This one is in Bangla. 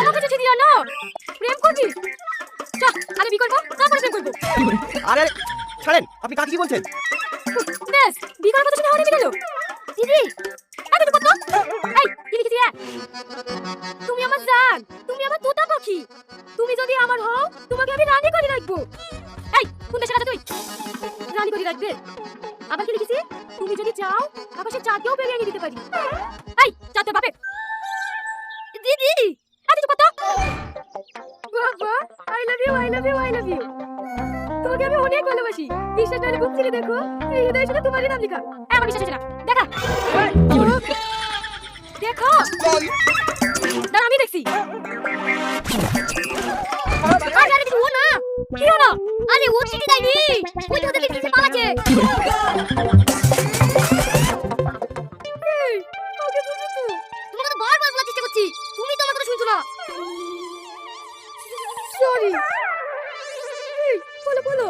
আমাকে চিঠি দিও না। প্রেম করবি? চল আগে বি করব? তারপরে প্রেম করব। আরে ছাড়েন আপনি কাকে কি বলছেন? ব্যাস বি করার কথা শুনে হরে গেল দিদি আগে কত। এই কি লিখেছি? তুমি আমার জান তুমি আমার তোতা পাখি। তুমি যদি আমার হও তোমাকে আমি রানী করে রাখব। এই কোন দেশের রাজা তুই? রানী করে রাখবে। আবার কি লিখেছি? তুমি যদি চাও আকাশে চাঁদকেও বেরিয়ে এনে দিতে পারি। এই চাঁদে বাপে দিদি! I love you I love you I love you তোমাকে আমি অনেক ভালোবাসি। বিশ্বাস না হলে বুক ছিঁড়ে দেখো। এই হৃদয়ের সাথে তোমারই নাম লেখা। আমার বিশ্বাস হচ্ছে না। দেখা। দেখো। দাঁড়া, আমি দেখছি। আরে আরে ও না। কি হলো? আরে, ও চিঠি দেয়নি। ওই তো ওদেরকে কিছু পালাচ্ছে। তোমাকে তো বারবার বলার চেষ্টা করছি। তুমি তো আমার কথা শুনছো না। সরি। বলো বলো।